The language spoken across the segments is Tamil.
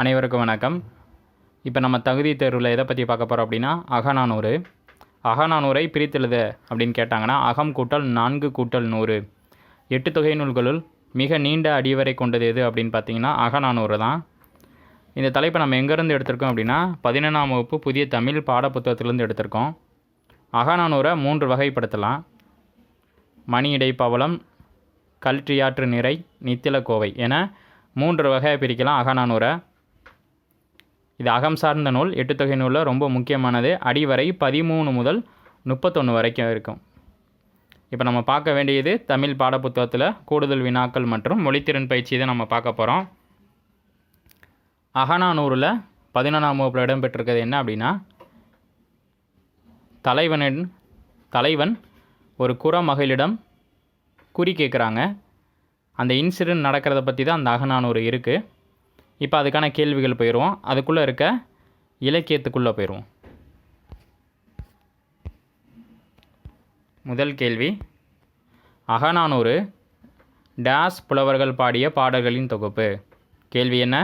அனைவருக்கும் வணக்கம். இப்போ நம்ம தகுதி தேர்வில் எதை பற்றி பார்க்க போகிறோம் அப்படின்னா அகநானூறு. அகநானூரை பிரித்தெழுத அப்படின்னு கேட்டாங்கன்னா அகம் கூட்டல் நான்கு கூட்டல் நூறு. எட்டு தொகை நூல்களுள் மிக நீண்ட அடிவரை கொண்டது எது அப்படின்னு பார்த்தீங்கன்னா அகநானூறு தான். இந்த தலைப்பை நம்ம எங்கேருந்து எடுத்திருக்கோம் அப்படின்னா பதினொன்றாம் வகுப்பு புதிய தமிழ் பாடப்புத்தகத்திலேருந்து எடுத்திருக்கோம். அகநானூரை மூன்று வகைப்படுத்தலாம். மணியடை பவளம் கல்ற்றியாற்று நிறை நித்திலக்கோவை என மூன்று வகையை பிரிக்கலாம் அகநானூரை இது அகம் சார்ந்த நூல். எட்டுத்தொகை நூலில் ரொம்ப முக்கியமானது. அடிவரை பதிமூணு முதல் முப்பத்தொன்று வரைக்கும் இருக்கும். இப்போ நம்ம பார்க்க வேண்டியது தமிழ் பாடப்புத்தகத்தில் கூடுதல் வினாக்கள் மற்றும் மொழித்திறன் பயிற்சி தான் நம்ம பார்க்க போகிறோம் அகநானூரில் பதினொன்றாம் வகுப்பில் இடம்பெற்றிருக்கிறது என்ன அப்படின்னா தலைவனின் தலைவன் ஒரு குறமகளிடம் குறி கேட்குறாங்க அந்த இன்சிடென்ட் நடக்கிறத பற்றி தான் அந்த அகநானூறு இருக்குது இப்போ அதுக்கான கேள்விகள் போயிடுவோம். அதுக்குள்ளே இருக்க இலக்கியத்துக்குள்ளே போயிடுவோம். முதல் கேள்வி. அகநானூறு டேஸ் புலவர்கள் பாடிய பாடல்களின் தொகுப்பு. கேள்வி என்ன?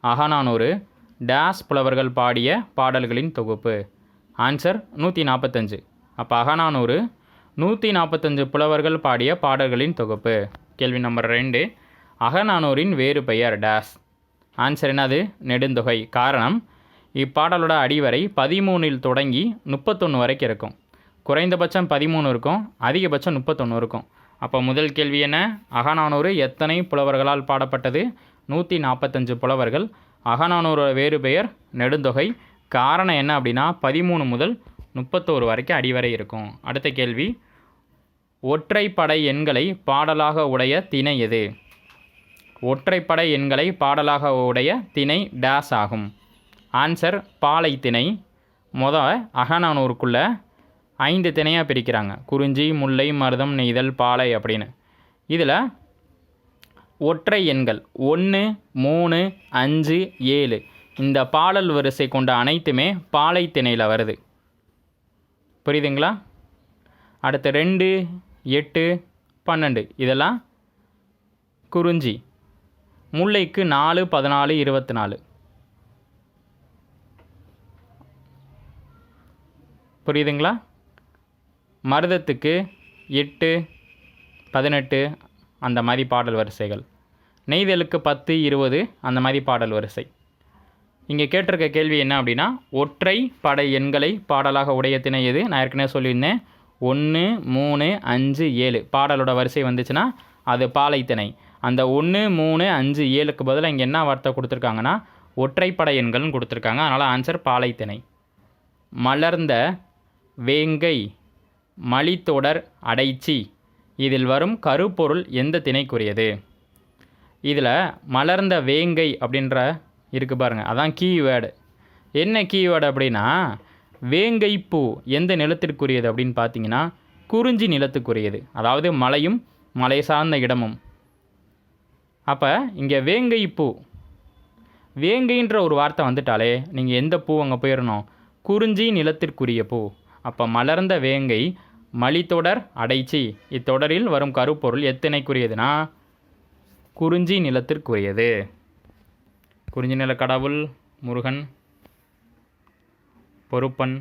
அகநானூறு டேஸ் புலவர்கள் பாடிய பாடல்களின் தொகுப்பு. ஆன்சர் நூற்றி நாற்பத்தஞ்சு அப்போ அகநானூறு நூற்றி நாற்பத்தஞ்சு புலவர்கள் பாடிய பாடல்களின் தொகுப்பு. கேள்வி நம்பர் ரெண்டு. அகநானூரின் வேறு பெயர் டேஸ். ஆன்சர் என்னது? நெடுந்தொகை. காரணம் இப்பாடலோட அடிவரை பதிமூணில் தொடங்கி முப்பத்தொன்று வரைக்கும் இருக்கும். குறைந்தபட்சம் பதிமூணு இருக்கும் அதிகபட்சம் முப்பத்தொன்று இருக்கும். அப்போ முதல் கேள்வி என்ன? அகநானூறு எத்தனை புலவர்களால் பாடப்பட்டது? நூற்றி நாற்பத்தஞ்சு புலவர்கள். அகநானூரோட வேறு பெயர் நெடுந்தொகை. காரணம் என்ன அப்படின்னா பதிமூணு முதல் முப்பத்தோரு வரைக்கும் அடிவரை இருக்கும். அடுத்த கேள்வி ஒற்றைப்படை எண்களை பாடலாக உடைய திணை எது? ஒற்றைப்படை எண்களை பாடலாக உடைய திணை டேஸ் ஆகும். ஆன்சர் பாலை திணை. மொத அகநானூருக்குள்ள ஐந்து திணையாக பிரிக்கிறாங்க. குறிஞ்சி முல்லை மருதம் நெய்தல் பாலை அப்படின்னு. இதில் ஒற்றை எண்கள் ஒன்று மூணு அஞ்சு ஏழு. இந்த பாடல் வரிசை கொண்ட அனைத்துமே பாலை திணையில் வருது. புரியுதுங்களா? அடுத்து ரெண்டு எட்டு பன்னெண்டு. இதெல்லாம் குறிஞ்சி. முல்லைக்கு நாலு பதினாலு இருபத்தி நாலு புரியுதுங்களா? மருதத்துக்கு எட்டு பதினெட்டு அந்த மாதிரி பாடல் வரிசைகள். நெய்தலுக்கு பத்து இருபது அந்த மாதிரி பாடல் வரிசை. இங்கே கேட்டிருக்க கேள்வி என்ன அப்படின்னா ஒற்றை படை எண்களை பாடலாக உடைய திணை எது? நான் ஏற்கனவே சொல்லியிருந்தேன். ஒன்று மூணு அஞ்சு ஏழு. பாடலோட வரிசை வந்துச்சுன்னா அது பாலை திணை அந்த ஒன்று மூணு அஞ்சு ஏழுக்கு பதிலாக இங்கே என்ன வார்த்தை கொடுத்துருக்காங்கன்னா ஒற்றைப்படை எண்கள்னு கொடுத்துருக்காங்க. அதனால் ஆன்சர் பாலைத்திணை. மலர்ந்த வேங்கை மலித்தொடர் அடைச்சி. இதில் வரும் கருப்பொருள் எந்த திணைக்குரியது? இதில் மலர்ந்த வேங்கை அப்படின்ற இருக்கு பாருங்கள் அதான் கீவேர்டு என்ன கீவேர்டு அப்படின்னா வேங்கை பூ எந்த நிலத்திற்குரியது அப்படின்னு பார்த்தீங்கன்னா குறிஞ்சி நிலத்துக்குரியது. அதாவது மலையும் மலை சார்ந்த இடமும். அப்போ இங்கே வேங்கை பூ. வேங்கைன்ற ஒரு வார்த்தை வந்துட்டாலே நீங்கள் எந்த பூ அங்கே போயிடணும் குறிஞ்சி நிலத்திற்குரிய பூ. அப்போ மலர்ந்த வேங்கை மலித்தொடர் அடைச்சி. இத்தொடரில் வரும் கருப்பொருள் எத்தனைக்குரியதுனா? குறிஞ்சி நிலத்திற்குரியது. குறிஞ்சி நில கடவுள் முருகன் பொறுப்பன்.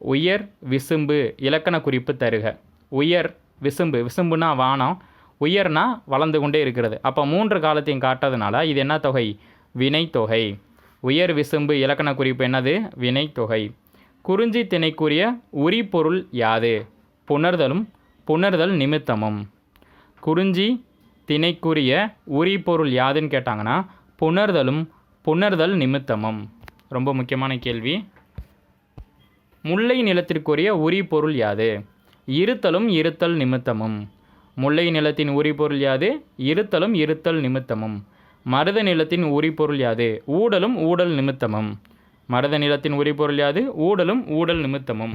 உயர் விசும்பு இலக்கண குறிப்பு தருக. உயர் விசும்பு. விசும்புனா வானம் உயர்னா வளர்ந்து கொண்டே இருக்கிறது. அப்போ மூன்று காலத்தையும் காட்டுறதுனால இது என்ன தொகை? வினைத்தொகை உயர் விசும்பு இலக்கண குறிப்பு என்னது? வினைத்தொகை குறிஞ்சி திணைக்குரிய உரிபொருள் யாது? புணர்தலும் புணர்தல் நிமித்தமும். குறிஞ்சி திணைக்குரிய உரிபொருள் யாதுன்னு கேட்டாங்கன்னா புணர்தலும் புணர்தல் நிமித்தமும். ரொம்ப முக்கியமான கேள்வி. முல்லை நிலத்திற்குரிய உரிபொருள் யாது? இருத்தலும் இருத்தல் நிமித்தமும். முல்லை நிலத்தின் உரிபொருள் யாது? இருத்தலும் இருத்தல் நிமித்தமும். மருத நிலத்தின் உரிபொருள் யாது? ஊடலும் ஊடல் நிமித்தமும். மருத நிலத்தின் உரிபொருள் யாது? ஊடலும் ஊடல் நிமித்தமும்.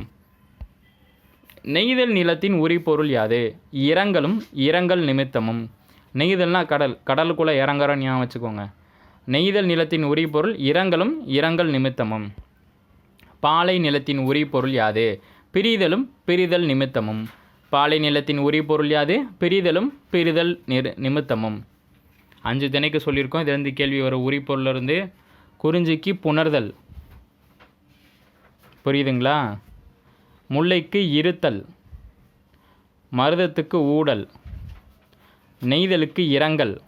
நெய்தல் நிலத்தின் உரிபொருள் யாது? இரங்கலும் இரங்கல் நிமித்தமும். நெய்தல்னா கடல் கடலுக்குள்ளே இறங்குறோன்னு ஞாபகம் வச்சுக்கோங்க. நெய்தல் நிலத்தின் உரிபொருள் இரங்கலும் இரங்கல் நிமித்தமும். பாலை நிலத்தின் உரிபொருள் யாது? பிரிதலும் பிரிதல் நிமித்தமும். பாலை நிலத்தின் உரிபொருள் யாது? பிரிதலும் பிரிதல் நிறு நிமித்தமும். அஞ்சு திணைக்கு சொல்லியிருக்கோம். இதுலேருந்து கேள்வி வரும். பொருளிலிருந்து குறிஞ்சிக்கு புணர்தல். புரியுதுங்களா? முல்லைக்கு இருத்தல். மருதத்துக்கு ஊடல். நெய்தலுக்கு இரங்கல்.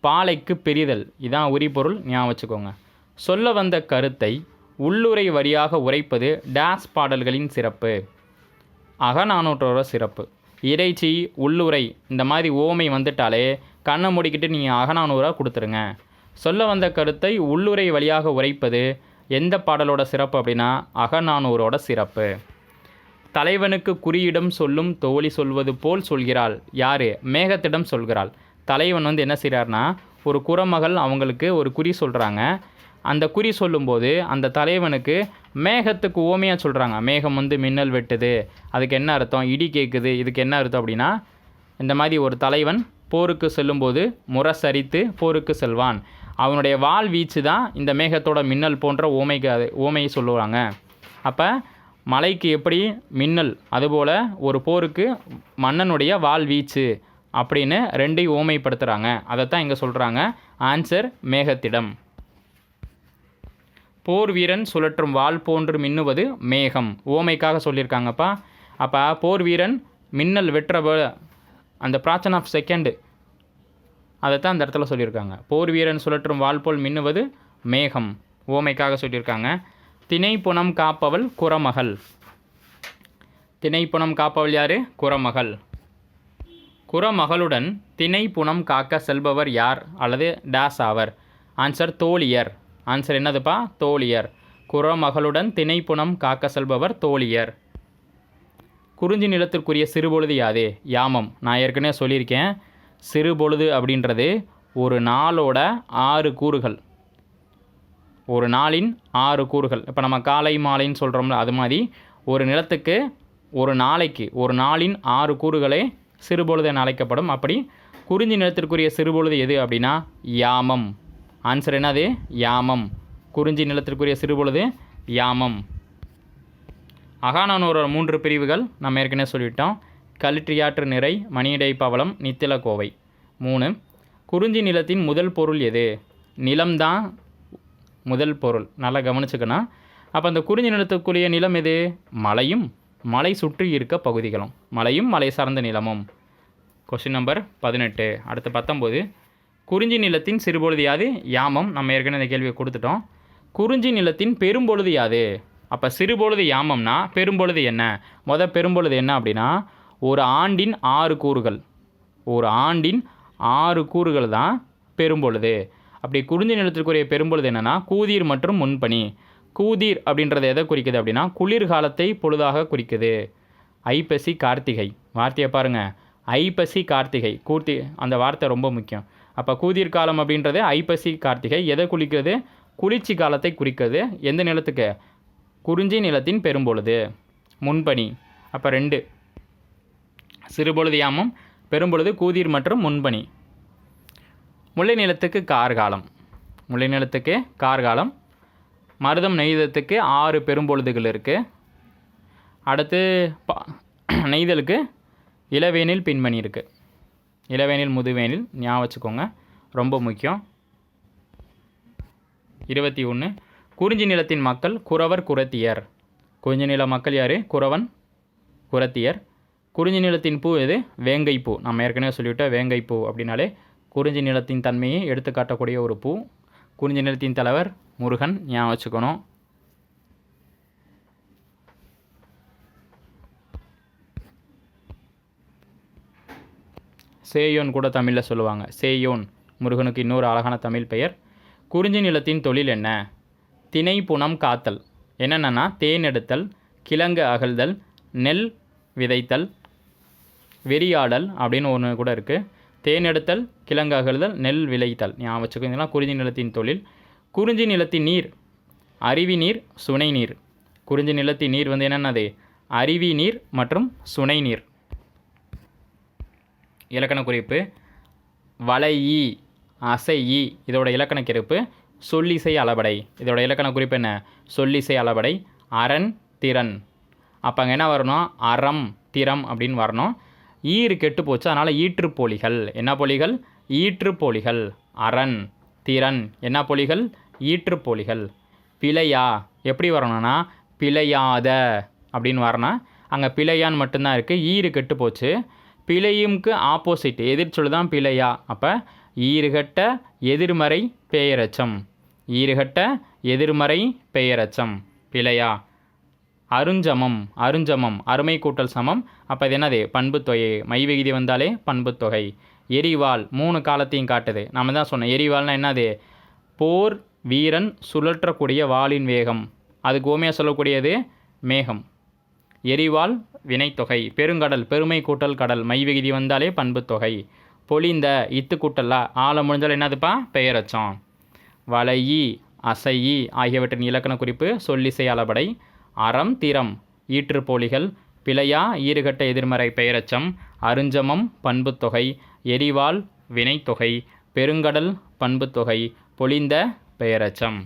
பாலைக்கு பெரிதல். இதான் உரிபொருள் ஞாபகம் வச்சுக்கோங்க. சொல்ல வந்த கருத்தை உள்ளுரை வரியாக உரைப்பது டேஸ் பாடல்களின் சிறப்பு. அகநானூற்றோட சிறப்பு. இறைச்சி உள்ளுரை இந்த மாதிரி ஓமை வந்துட்டாலே கண்ணை மூடிக்கிட்டு நீங்கள் அகநானூறாக கொடுத்துருங்க. சொல்ல வந்த கருத்தை உள்ளுரை வழியாக உரைப்பது எந்த பாடலோட சிறப்பு அப்படின்னா அகநானூரோட சிறப்பு. தலைவனுக்கு குறியிடம் சொல்லும் தோழி சொல்வது போல் சொல்கிறாள். யார்? மேகத்திடம் சொல்கிறாள். தலைவன் வந்து என்ன செய்கிறார்னா ஒரு குறமகள் அவங்களுக்கு ஒரு குறி சொல்கிறாங்க அந்த குறி சொல்லும்போது அந்த தலைவனுக்கு மேகத்துக்கு ஓமையாக சொல்கிறாங்க மேகம் வந்து மின்னல் வெட்டுது. அதுக்கு என்ன அர்த்தம்? இடி கேட்குது இதுக்கு என்ன அர்த்தம்? அப்படின்னா இந்த மாதிரி ஒரு தலைவன் போருக்கு செல்லும்போது முரசரித்து போருக்கு செல்வான். அவனுடைய வாள் வீச்சு தான் இந்த மேகத்தோட மின்னல் போன்ற ஓமைக்கு அது ஓமையை சொல்லுவாங்க. அப்போ மலைக்கு எப்படி மின்னல் அதுபோல் ஒரு போருக்கு மன்னனுடைய வாள் வீச்சு அப்படின்னு ரெண்டையும் ஓமைப்படுத்துகிறாங்க அதைத்தான் இங்கே சொல்கிறாங்க ஆன்சர் மேகத்திடம். போர் வீரன் சுழற்றும் வாள் போன்று மின்னுவது மேகம். ஓமைக்காக சொல்லியிருக்காங்கப்பா. அப்போ போர் வீரன் மின்னல் வெற்றப அந்த பிராச்சன் ஆஃப் செகண்டு அதைத்தான் அந்த இடத்துல சொல்லியிருக்காங்க. போர் வீரன் சுழற்றும் வால் போல் மின்னுவது மேகம். ஓமைக்காக சொல்லியிருக்காங்க. திணைப்புணம் காப்பவள் குறமகள். திணைப்புணம் காப்பவள் யார்? குறமகள். குறமகளுடன் திணைப்புணம் காக்க செல்பவர் யார்? அல்லது டேஸ் ஆவர் ஆன்சர் தோழியர். ஆன்சர் என்னதுப்பா? தோழியர். குறமகளுடன் திணைப்புணம் காக்க செல்பவர் தோழியர். குறிஞ்சி நிலத்திற்குரிய சிறுபொழுது யாது? யாமம். நான் ஏற்கனவே சொல்லியிருக்கேன். சிறுபொழுது அப்படின்றது ஒரு நாளோட ஆறு கூறுகள். ஒரு நாளின் ஆறு கூறுகள். இப்போ நம்ம காலை மாலைன்னு சொல்கிறோம்ல அது மாதிரி ஒரு நிலத்துக்கு ஒரு நாளைக்கு ஒரு நாளின் ஆறு கூறுகளே சிறுபொழுது என அழைக்கப்படும். அப்படி குறிஞ்சி நிலத்திற்குரிய சிறுபொழுது எது அப்படின்னா யாமம். ஆன்சர் என்னது? யாமம். குறிஞ்சி நிலத்திற்குரிய சிறுபொழுது யாமம். அகானானூரோட மூன்று பிரிவுகள் நம்ம ஏற்கனவே சொல்லிவிட்டோம். கலிற்றியாற்று நிறை மணியடை பவளம் நித்தில கோவை. மூணு குறிஞ்சி நிலத்தின் முதல் பொருள் எது? நிலம்தான் முதல் பொருள். நல்லா கவனிச்சுக்கணும். அப்போ அந்த குறிஞ்சி நிலத்துக்குரிய நிலம் எது? மலையும். மலை சுற்றி இருக்க பகுதிகளும். மலையும் மலை சார்ந்த நிலமும். கொஸ்டின் நம்பர் பதினெட்டு. அடுத்து பத்தொம்போது குறிஞ்சி நிலத்தின் சிறுபொழுது யாது? யாமம். நம்ம ஏற்கனவே இந்த கேள்வியை கொடுத்துட்டோம். குறிஞ்சி நிலத்தின் பெரும்பொழுது யாது? அப்போ சிறுபொழுது யாமம்னா பெரும்பொழுது என்ன? முத பெரும்பொழுது என்ன அப்படின்னா ஒரு ஆண்டின் ஆறு கூறுகள். ஒரு ஆண்டின் ஆறு கூறுகள் தான் பெரும்பொழுது. அப்படி குறிஞ்சி நிலத்திற்குரிய பெரும்பொழுது என்னென்னா கூதிர் மற்றும் முன்பனி. கூதிர் அப்படின்றது எதை குறிக்குது அப்படின்னா குளிர்காலத்தை பொழுதாக குறிக்குது. ஐப்பசி கார்த்திகை. வார்த்தையை பாருங்கள் ஐப்பசி கார்த்திகை. கூர்த்தி அந்த வார்த்தை ரொம்ப முக்கியம். அப்போ கூதிர் காலம் அப்படின்றது ஐப்பசி கார்த்திகை. எதை குளிக்கிறது குளிர்ச்சி காலத்தை குறிக்கிறது. எந்த நிலத்துக்கு? குறிஞ்சி நிலத்தின் பெரும்பொழுது. முன்பனி. அப்போ ரெண்டு. சிறுபொழுது யாமம் பெரும்பொழுது கூதிர் மற்றும் முன்பனி. முல்லை நிலத்துக்கு கார்காலம். முல்லை நிலத்துக்கு கார்காலம். மருதம் நெய்தத்துக்கு ஆறு பெரும்பொழுதுகள் இருக்குது அடுத்து பா நெய்தலுக்கு இளவேனில் பின்மணி இருக்குது இளவேனில் முதுவேனில் ஞாபகம் வச்சுக்கோங்க. ரொம்ப முக்கியம். இருபத்தி ஒன்று குறிஞ்சி நிலத்தின் மக்கள் குறவர் குரத்தியர் குறிஞ்சி நில மக்கள் யார்? குறவன் குரத்தியர் குறிஞ்சி நிலத்தின் பூ எது? வேங்கை பூ நம்ம ஏற்கனவே சொல்லிவிட்டோம் வேங்கை பூ அப்படின்னாலே குறிஞ்சி நிலத்தின் தன்மையை எடுத்து காட்டக்கூடிய ஒரு பூ. குறிஞ்சி நிலத்தின் தலைவர் முருகன் ஞாபகம் வச்சுக்கணும். சேயோன் கூட தமிழில் சொல்லுவாங்க. சேயோன் முருகனுக்கு இன்னொரு அழகான தமிழ் பெயர். குறிஞ்சி நிலத்தின் தொழில் என்ன? திணை புனம் காத்தல். என்னென்னா தேன் எடுத்தல் கிழங்கு அகழ்தல் நெல் விதைத்தல் வெறியாடல் அப்படின்னு ஒன்று கூட இருக்குது தேன் எடுத்தல் கிழங்கு அகழ்தல் நெல் விளைத்தல். ஞாபகம் வச்சுக்கோ குறிஞ்சி நிலத்தின் தொழில். குறிஞ்சி நிலத்தின் நீர் அருவி நீர் சுனை நீர். குறிஞ்சி நிலத்தின் நீர் வந்து என்னென்னது? அருவி நீர் மற்றும் சுனை நீர். இலக்கண குறிப்பு வளையி அசையி இதோட இலக்கண குறிப்பு சொல்லிசை அளபடை. இதோட இலக்கண குறிப்பு என்ன? சொல்லிசை அளபடை அரண் திறன். அப்போ அங்கே என்ன வரணும்? அறம் திறம் அப்படின்னு வரணும். ஈறு கெட்டு போச்சு அதனால் ஈற்றுப்போலிகள். என்ன பொலிகள்? ஈற்றுப்போலிகள். அரண் திறன். என்ன பொலிகள்? ஈற்றுப்போலிகள். பிழையா? எப்படி வரணும்னா பிழையாத அப்படின்னு வரணும். அங்கே பிழையான்னு மட்டும்தான் இருக்குது ஈறு கெட்டு போச்சு. பிழையும்க்கு ஆப்போசிட் எதிர்ச்சொல் தான் பிழையா? அப்போ ஈறுகட்ட எதிர்மறை பெயரச்சம். ஈறுகட்ட எதிர்மறை பெயரச்சம். பிழையா? அருஞ்சமம் அருஞ்சமம் அருமை கூட்டல் சமம். அப்போ இது என்னது? பண்புத்தொகை மை விகுதி வந்தாலே பண்புத்தொகை எரிவாள் மூணு காலத்தையும் காட்டுது. நம்ம தான் சொன்னோம் எரிவாள்னா என்னது? போர் வீரன் சுழற்றக்கூடிய வாளின் வேகம். அதுக்கு ஓமையாக சொல்லக்கூடியது? மேகம். எரிவாள் வினைத்தொகை பெருங்கடல் பெருமை கூட்டல் கடல் மை விகுதி வந்தாலே பண்புத்தொகை பொழிந்த இத்து கூட்டல்லா ஆழ முடிஞ்சால் என்னதுப்பா? பெயரச்சம். வளையி அசையி ஆகியவற்றின் இலக்கண குறிப்பு சொல்லிசை அளபடை. அறம் திறம் ஈற்றுப்போலிகள் பிழையா ஈறுகட்ட எதிர்மறை பெயரச்சம். அருஞ்சமம் பண்புத்தொகை எரிவாள் வினைத்தொகை பெருங்கடல் பண்புத்தொகை பொழிந்த பெயரச்சம்.